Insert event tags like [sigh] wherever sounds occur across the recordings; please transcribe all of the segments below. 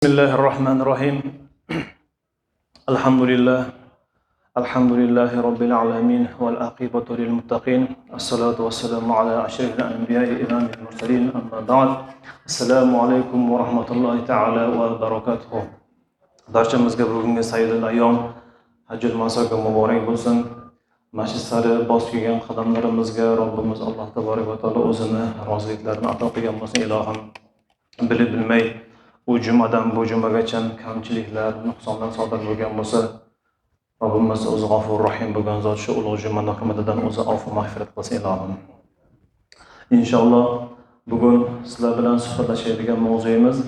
بسم الله الرحمن الرحيم. الحمد لله الحمد لله رب العالمين والعاقبة للمتقين. الصلاة والسلام على أشرف الأنبياء إمام المرسلين. أما بعد السلام عليكم ورحمة الله تعالى وبركاته. درجة مزقبر من سيد الأيام حج المساق مبارك بسن ما شسر باس في جن خدم ربمز الله تبارك وتعالى أزمه رازيك لرنا أتاقيا مسن إلهم بلي بالميل u jumadan bu jumagacha kamchiliklar nuqsonlar sodir bo'lgan bo'lsa bo'lmasa, o'zi g'ofur rohim bo'lgan zot shu ulug' juma hurmatidan o'zi ofu mag'firat qilsin ilohim inshaalloh bugun sizlar bilan suhbatlashadigan mavzuyimiz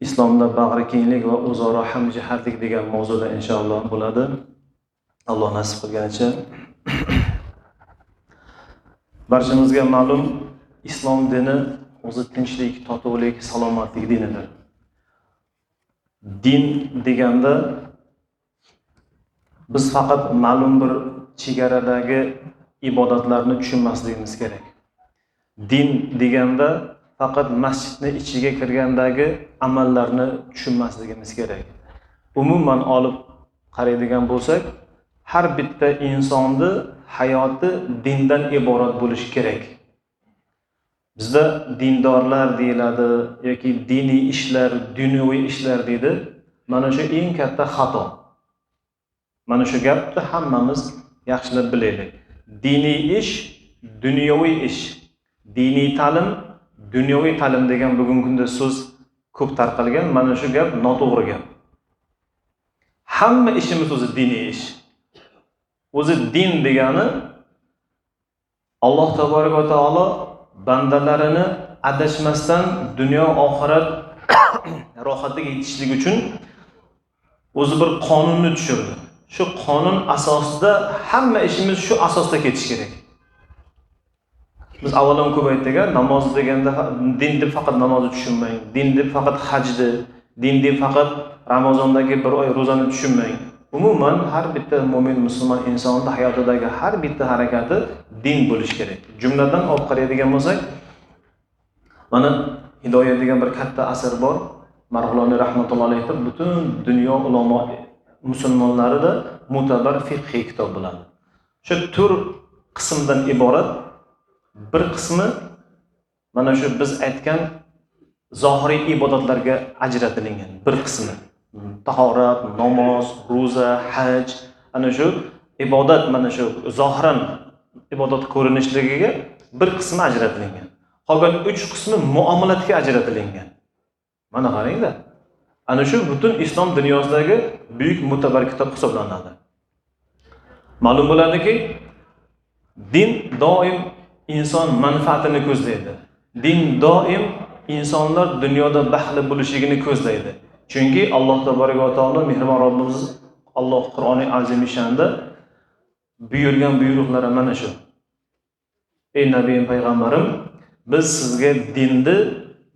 islomda bag'ri kenglik va o'zaro hamjihatlik degan mavzuda inshaalloh bo'ladi. Alloh nasib qilganicha. [clears throat] Barchamizga ma'lum islom dini o'zi tinchlik totuvlik salomatlik dinidir. Din deganda biz faqat ma'lum bir chegaradagi ibodatlarni tushunmasligimiz kerak. Din deganda faqat masjidni ichiga kirgandagi amallarni tushunmasligimiz kerak. Umuman olib qaraydigan bo'lsak har bitta insonni hayoti dindan iborat bo'lishi kerak. Bizda dindorlar deyiladi yoki diniy ishlar dunyoviy ishlar deydi. Mana shu eng katta xato. Mana shu gapni hammamiz yaxshilab bilaylik. Diniy ish dunyoviy ish. Diniy ta'lim dunyoviy ta'lim degan bugungi kunda so'z ko'p tarqalgan. Mana shu gap noto'g'ri gap. Hamma ishimiz o'zi diniy ish. O'zi din degani alloh taborak taolo bandalarini adashmasdan dunyo oxirat [coughs] rohatiga yetishlik uchun o'zi bir qonunni tushirdi. Shu qonun asosida hamma ishimiz shu asosda ketishi kerak. Biz avval ko'p aytdik namoz deganda din deb faqat namozni tushunmang din deb faqat hajni din deb faqat ramazondagi bir oy ro'zani tushunmang. Umuman har bitta mo'min musulmon insonni hayotidagi har bitta harakati din bo'lishi kerak. Jumladan olib qaraydigan bo'lsak mana hidoya degan bir katta asar bor. Marg'iloniy rahmatullohi alayhi butun dunyo ulamo musulmonlarida mo'tabar fiqhiy kitob bo'ladi. Shu to'rt qismdan iborat bir qismi mana shu biz aytgan zohiriy ibodatlarga ajratilingan bir qismi. Tahorat namoz ro'za haj. Ana shu ibodat mana shu zohiran ibodat ko'rinishligiga bir qismi ajratilingan qolgan uch qismi muomalatga ajratilingan mana qaranglar. Ana shu butun islom dunyosidagi buyuk mutabar kitob hisoblanadi. Ma'lum bo'ladiki din doim inson manfaatini ko'zlaydi. Din doim insonlar dunyoda baxtli bo'lishligini ko'zlaydi. Chunki alloh taborak va taolo mehribon robbimiz alloh qur'oni azimi shanda buyurgan buyruqlari mana shu. Ey nabiyim payg'ambarim biz sizga dinni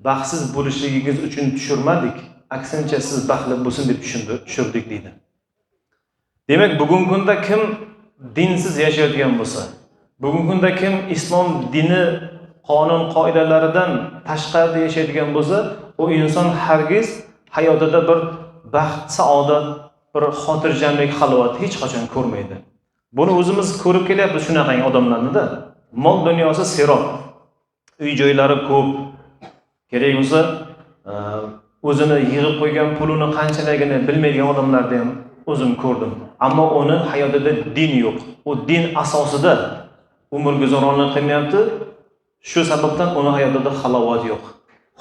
baxtsiz bo'lishligingiz uchun tushirmadik. Aksincha siz baxtli bo'lsin deb tushirdik deydi. Demak bugungi kunda kim dinsiz yashayotgan bo'lsa bugungi kunda kim islom dini qonun qoidalaridan tashqarida yashaydigan bo'lsa u inson hargiz hayotida bir baxt saodat bir xotirjamlik halovat hech qachon ko'rmaydi. Buni o'zimiz ko'rib kelyapmiz shunaqangi odamlarnida mol dunyosi serob. Uy joylari ko'p. Kerak bo'lsa e, o'zini yig'ib qo'ygan pulini qanchaligini bilmaydigan odamlarni ham o'zim ko'rdim. Ammo uni hayotida din yo'q. U din asosida umr guzaronlik qilmayapti. Shu sababdan uni hayotida halovat yo'q.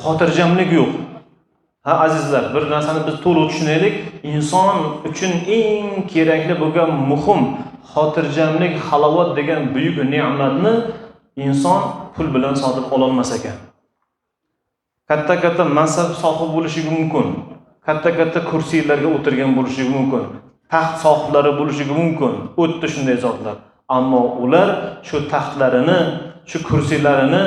Xotirjamlik yo'q. Ha azizlar bir narsani biz to'liq tushunaylik. Inson uchun eng kerakli bo'lgan muhim xotirjamlik halovat degan buyuk ne'matni inson pul bilan sotib ololmas ekan. Katta katta mansab sohibi bo'lishi mumkin. Katta katta kursiylarga o'tirgan bo'lishi mumkin. Taxt sohiblari bo'lishi mumkin. O'tdi shunday zotlar. Ammo ular shu taxtlarini shu kursiylarini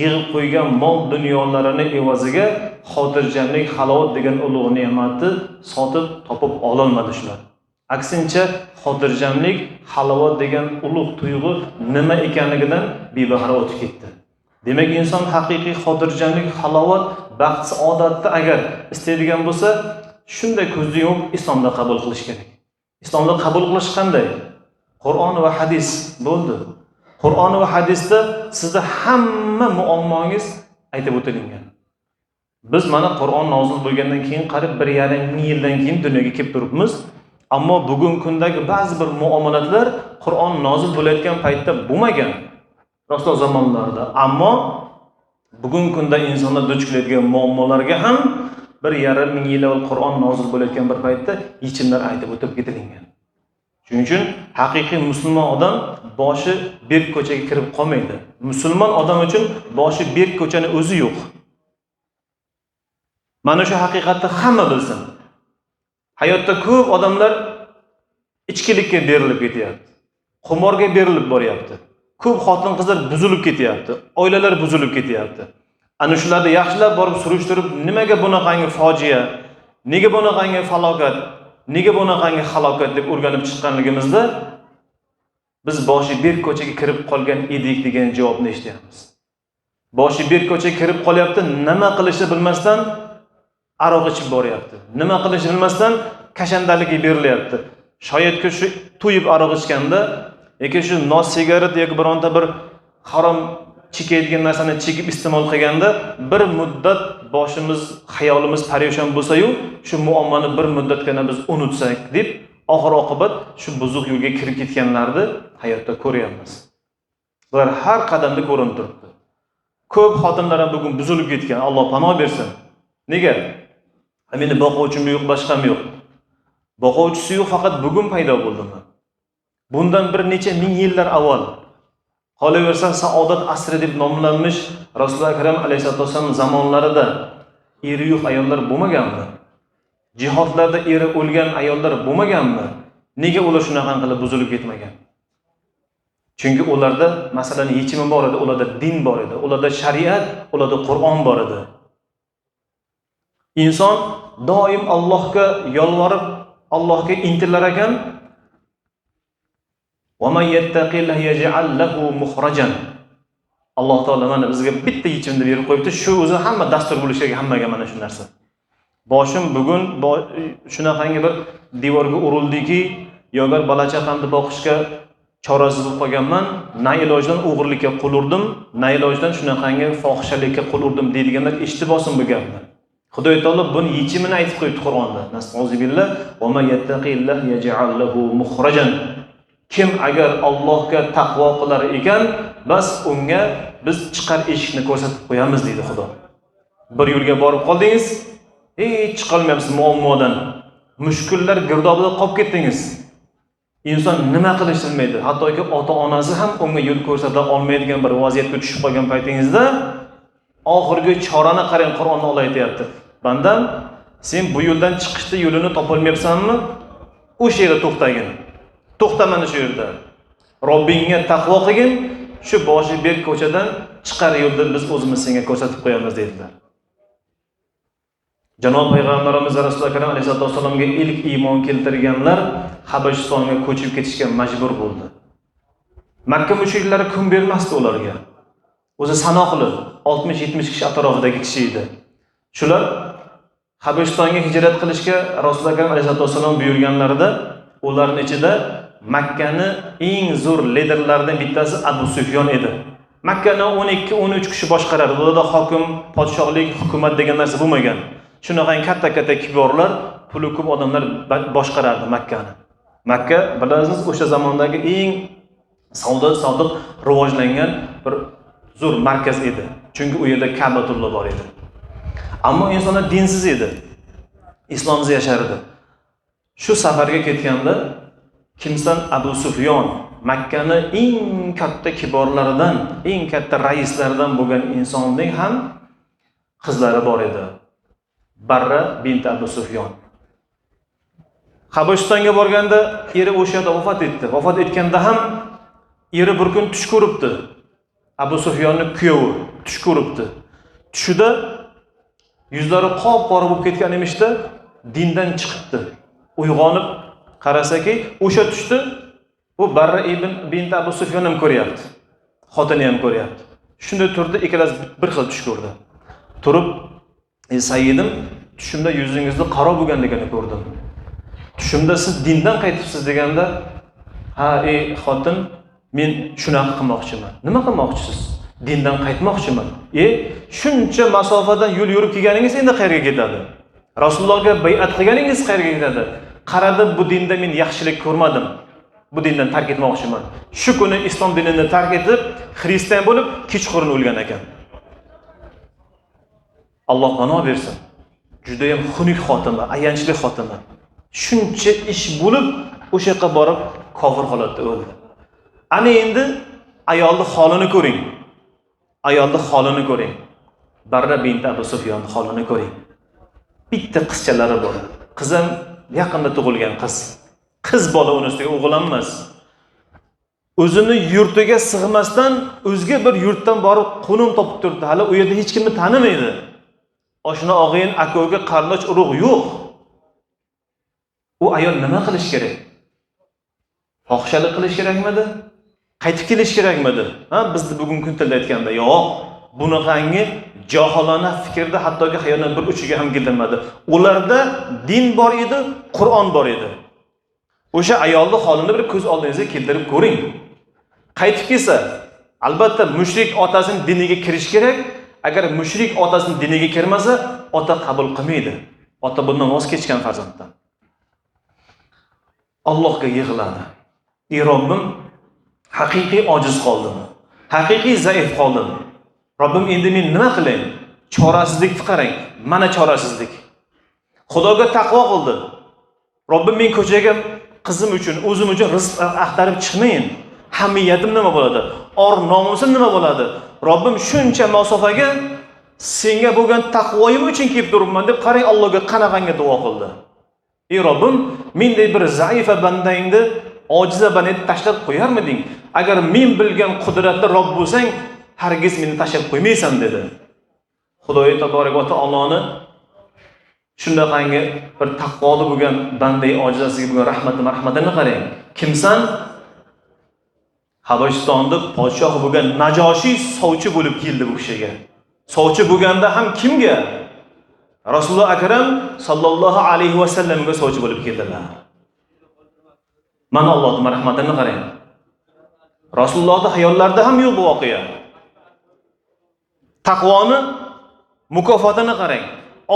yig'ib qo'ygan mol dunyolarini evaziga xotirjamlik halovat degan ulug' ne'matni sotib topib ololmadi shular. Aksincha xotirjamlik halovat degan ulug' tuyg'u nima ekanligidan bebahra o'tib ketdi. Demak inson haqiqiy xotirjamlik halovat baxt saodatni agar istaydigan bo'lsa shunday ko'zni yumib islomda qabul qilish kerak. Islomda qabul qilish qanday? Qur'on va hadis bo'ldi. Qur'on va hadisda sizni hamma muammongiz aytib o'tilingan. Biz mana qur'on nozil bo'lgandan keyin qariyb bir yarim ming yildan keyin dunyoga kelib turibmiz. Ammo bugungi kundagi ba'zi bir muomalatlar qur'on nozil bo'layotgan paytda bo'lmagan. Rasul zamonlarida. Ammo bugungi kunda insonlar duch keladigan muammolarga ham bir yarim ming yil avval qur'on nozil bo'layotgan bir paytda yechimlar aytib o'tib ketilingan. Shuning uchun haqiqiy musulmon odam boshi berk ko'chaga kirib qolmaydi. Musulmon odam uchun boshi berk ko'chani o'zi yo'q. Mana shu haqiqatni hamma bilsin. Hayotda ko'p odamlar ichkilikka berilib ketyapti qimorga berilib boryapti ko'p xotin qizlar buzilib ketyapti oilalar buzilib ketyapti. Ana shularni yaxshilab borib surishtirib nimaga bunaqangi fojia nega bunaqangi falokat nega bunaqangi halokat deb o'rganib chiqqanligimizda biz boshi berk ko'chaga kirib qolgan edik degan javobni eshityapmiz. Boshi berk ko'chaga kirib qolyapti nima qilishni bilmasdan aroq ichib boryapti. Nima qilishni bilmasdan kashandalikka berilyapti. Shoyatki shu to'yib aroq ichganda yoki shu nos sigaret yoki bironta bir harom chekayotgan narsani chekib iste'mol qilganda bir muddat boshimiz xayolimiz parishon bo'lsayu shu muammoni bir muddatgina biz unutsak deb oxir oqibat shu buzuq yo'lga kirib ketganlarni hayotda ko'ryapmiz. Bular har qadamda ko'rinib turibdi. Ko'p xotinlar ham bugun buzilib ketgan. Alloh panoh bersin. Nega? Meni boquvchim yo'q boshqam yo'q. Boquvchisi yo'q faqat bugun paydo bo'ldimi bundan bir necha ming yillar avval qolaversa saodat asri deb nomlanmish rasululloh akram alayhisalotu vassalom zamonlarida eri yo'q ayollar bo'lmaganmi? Jihodlarda eri o'lgan ayollar bo'lmaganmi? Nega ular shunaqa qilib buzilib ketmagan? Chunki ularda masalani yechimi bor edi ularda din bor edi ularda shariat ularda qur'on bor edi. Inson doim allohga yolvorib allohga intilar ekan alloh taolo mana bizga bitta yechimni berib qo'yibdi. Shu o'zi hamma dastur bo'lishi kerak hammaga mana shu narsa. Boshim bugun shunaqangi bir devorga urildiki yo bir bola chaqamni boqishga chorasiz bo'lib qolganman na ilojdan o'g'irlikka qo'l urdim na ilojdan shunaqangi fohishalikka qo'l urdim deydiganlar eshitib olsin bu gapni. Xudo taolo buni yechimini aytib qo'yibdi qur'onda. Kim agar allohga taqvo qilar ekan bas unga biz chiqar eshikni ko'rsatib qo'yamiz deydi xudo. Bir yo'lga borib qoldingiz hech chiqolmayapsiz muammodan. Mushkullar girdobida qolib ketdingiz. Inson nima qilishni bilmaydi hattoki ota onasi ham unga yo'l ko'rsata olmaydigan bir vaziyatga tushib qolgan paytingizda oxirgi chorani qarang qur'onni olloh aytyapti. Bandam sen bu yo'ldan chiqishni yo'lini topolmayapsanmi? O'sha yerda to'xtagin. To'xta mana shu yerda. Robbingga taqvo qilgin shu boshi berk ko'chadan chiqar yo'lni biz o'zimiz senga ko'rsatib qo'yamiz dedilar. Janob payg'ambarimiz rasuli akram alayhisalotu vassalomga ilk iymon keltirganlar habashistonga ko'chib ketishga majbur bo'ldi. Makka mushriklari kun bermasdi ularga. O'zi sanoqli oltmish yetmish kishi atrofidagi kishi edi. Shular habashistonga hijrat qilishga rasululloh akram alayhisalotu vassalom buyurganlarida ularni ichida makkani eng zo'r liderlaridan bittasi abu sufyon edi. Makkani o'n ikki o'n uch kishi boshqarardi ularda hokim podshohlik hukumat degan narsa bo'lmagan. Shunaqangi katta katta kiborlar puli ko'p odamlar boshqarardi makkani. Makka bilasizmi o'sha zamondagi eng savdo sotiq rivojlangan bir zo'r markaz edi. Chunki u yerda kabatulloh bor edi. Ammo insonlar dinsiz edi. Islomsiz yashar edi shu safarga ketganda kimsan abu sufyon makkani eng katta kiborlaridan eng katta raislaridan bo'lgan insonning ham qizlari bor edi. Barra bint abu sufyon. Habashistonga borganda eri o'sha yerda vafot etdi. Vafot etganda ham eri bir kun tush ko'ribdi. Abu sufyonni kuyovi tush ko'ribdi. Tushida yuzlari qop qora bo'lib ketgan emishda dindan chiqibdi. Uyg'onib qarasaki o'sha tushni bu barra ibn bint abu sufyon ham ko'ryapti. Xotini ham ko'ryapti. Shunday turdi ikkalasi bir xil tush ko'rdi. Turib ey sayyidim tushimda yuzingizni qaro bo'lganligini ko'rdim. Tushimda siz dindan qaytibsiz deganda ha ey xotin men shunaqa qilmoqchiman. Nima qilmoqchisiz? Dindan qaytmoqchiman. E shuncha masofadan yo'l yurib kelganingiz endi qayerga ketadi? Rasulullohga bayat qilganingiz qayerga ketadi? Qaradim bu dinda men yaxshilik ko'rmadim. Bu dindan tark etmoqchiman. Shu kuni islom dinini tark etib xristian bo'lib kechqurun o'lgan ekan. Alloh pano bersin. Judayam xunuk xotima ayanchli xotima. Shuncha ish bo'lib o'sha yoqqa borib kofir holatda o'ldi. Ana endi ayolni holini ko'ring. Ayolni holini ko'ring. Barra binti abu sufyonni holini ko'ring. Bitta qizchalari bor. Qizim yaqinda tug'ilgan qiz. Qiz bola uni ustiga o'g'il ham emas o'zini yurtiga sig'masdan o'zga bir yurtdan borib qo'nim topib turibdi hali u yerda hech kimni tanimaydi. Oshna og'ayin aka uka qarindosh urug' yo'q. U ayol nima qilish kerak? Fohishalik qilish kerakmidi? Qaytib kelish kerakmidi? Ha bizni bugungi kun tilida aytganda yo'q. Bunaqangi johilona fikrda hattoki xayoldan bir uchiga ham keltirmadi ularda din bor edi qur'on bor edi. O'sha ayolni holini bir ko'z oldingizga keltirib ko'ring. Qaytib kelsa albatta mushrik otasini diniga kirish kerak. Agar mushrik otasini diniga kirmasa ota qabul qilmaydi. Ota bundan voz kechgan farzanddan. Allohga yig'ladi. Ey robbim haqiqiy ojiz qoldim. Haqiqiy zaif qoldim. Robbim endi men nima qilay? Chorasizlikni qarang mana chorasizlik. Xudoga taqvo qildi. Robbim men ko'chaga qizim uchun o'zim uchun rizq axtarib chiqmayin. Hamiyatim nima bo'ladi? Or nomusim nima bo'ladi? Robbim shuncha masofaga senga bo'lgan taqvoyim uchun kelib turibman deb qarang allohga qanaqangi duo qildi. Ey robbim menday bir zaifa bandangni ojiza bandangni tashlab qo'yarmiding? Agar men bilgan qudratli rob bo'lsang hargiz meni tashlab qo'ymaysan dedi xudoyi taborak va taoloni shundaqangi bir taqvoli bo'lgan banday ojizasiga bo'lgan rahmati marhamatini qarang. Kimsan? Habashistonni podshohi bo'lgan najoshiy sovchi bo'lib keldi bu kishiga. Sovchi bo'lganda ham kimga? Rasululloh akram sollallohu alayhi vasallamga sovchi bo'lib keldilar. Mana allohni marhamatini qarang. Rasulullohni hayollarida ham yo'q bu voqea. Taqvoni mukofotini qarang.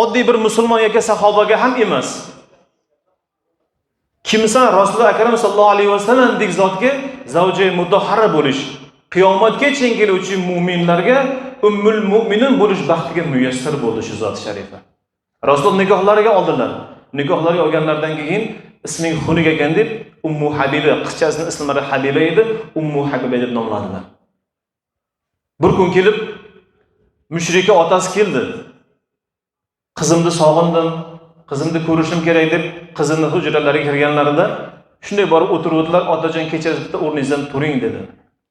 Oddiy bir musulmon yoki sahobaga ham emas. Kimsa rasululloh akram sallallohu alayhi vasallamdek zotga zavji mudahhara bo'lish qiyomatgacha keluvchi mo'minlarga ummul mo'minin bo'lish baxtiga muyassar bo'ldi shu zot sharifa. Rasululloh nikohlariga oldilar. Nikohlariga olganlaridan keyin isming xunuk ekan deb ummu habiba qizchasini ismlari habiba edi ummu habiba deb nomladilar. Bir kun kelib mushrika otasi keldi. Qizimni sog'indim qizimni ko'rishim kerak deb qizini hujralariga kirganlarida shunday borib o'tiruvdilar otajon kechasi bitta o'rningizdan turing dedi.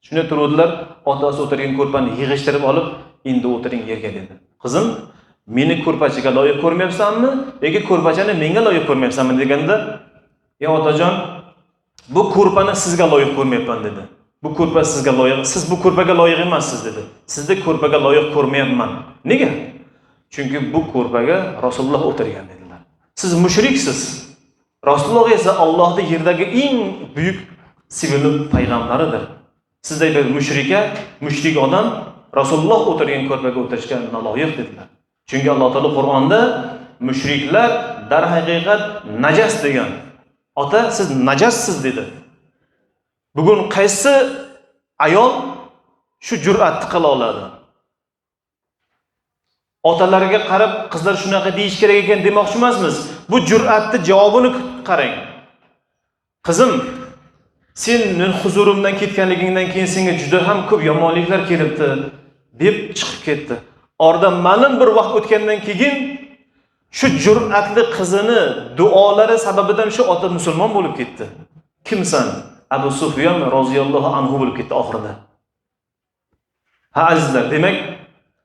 Shunday turuvdilar otasi o'tirgan ko'rpani yig'ishtirib olib endi o'tiring yerga dedi. Qizim meni ko'rpachaga loyiq ko'rmayapsanmi yoki ko'rpachani menga loyiq ko'rmayapsanmi? deganda ey otajon bu ko'rpani sizga loyiq ko'rmayapman dedi. Bu ko'rpa sizga loyiq siz bu ko'rpaga loyiq emassiz dedi. Sizni ko'rpaga loyiq ko'rmayapman. Nega? Chunki bu ko'rpaga rasululloh o'tirgan dedilar. Siz mushriksiz. Rasululloh esa ollohni yerdagi eng buyuk sevimli payg'ambaridir. Sizday bir mushrika mushrik odam rasululloh o'tirgan ko'rpaga o'tirishga noloyiq dedilar. Chunki alloh taolo qur'onda mushriklar darhaqiqat najas degan. Ota siz najassiz dedi. Bugun qaysi ayol shu jur'atni qila oladi? Otalariga qarab qizlar shunaqa deyish kerak ekan demoqchi emasmiz. Bu jur'atni javobini qarang. Qizim sen huzurimdan ketganligingdan keyin senga juda ham ko'p yomonliklar kelibdi deb chiqib ketdi. Oradan ma'lum bir vaqt o'tgandan keyin shu jur'atli qizini duolari sababidan shu ota musulmon bo'lib ketdi. Kimsan? Abu sufyon roziyallohu anhu bo'lib ketdi oxirida. Ha azizlar demak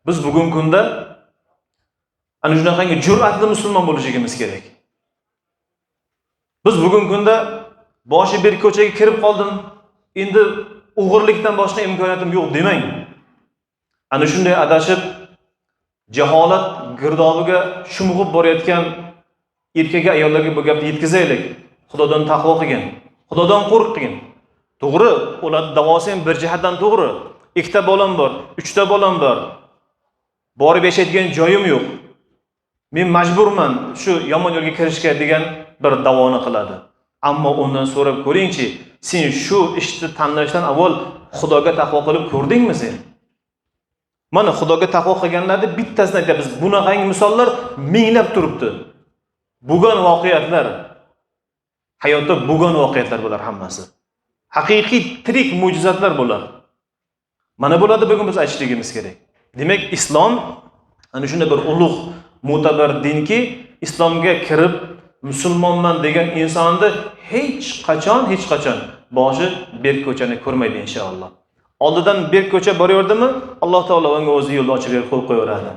biz bugungi kunda ana shunaqangi jur'atli musulmon bo'lishligimiz kerak. Biz bugungi kunda boshi bir ko'chaga kirib qoldim endi o'g'irlikdan boshqa imkoniyatim yo'q demang. Ana shunday adashib jaholat girdobiga shumg'ib borayotgan erkak ayollarga bu gapni yetkazaylik. Xudodan taqvo qilgin. Xudodan qo'rqgin to'g'ri ularni davosi ham bir jihatdan to'g'ri. Ikkita bolam bor uchta bolam bor. Borib yashaydigan joyim yo'q. Men majburman shu yomon yo'lga kirishga degan bir davoni qiladi. Ammo undan so'rab ko'ringchi sen shu ishni tanlashdan avval xudoga taqvo qilib ko'rdingmi sen? Mana xudoga taqvo qilganlarni bittasini aytyapmiz bunaqangi misollar minglab turibdi. Bo'lgan voqeatlar hayotda bo'lgan voqeatlar bular hammasi. Haqiqiy tirik mo'jizatlar bular mana bularni bugun biz aytishligimiz kerak. Demak islom ana shunday bir ulug' mo'tabar dinki islomga kirib musulmonman degan insonni hech qachon hech qachon boshi berk ko'chani ko'rmaydi inshaalloh oldidan berk ko'cha boraverdimi alloh taolo unga o'zi yo'lni ochib berib qo'yib qo'yaveradi.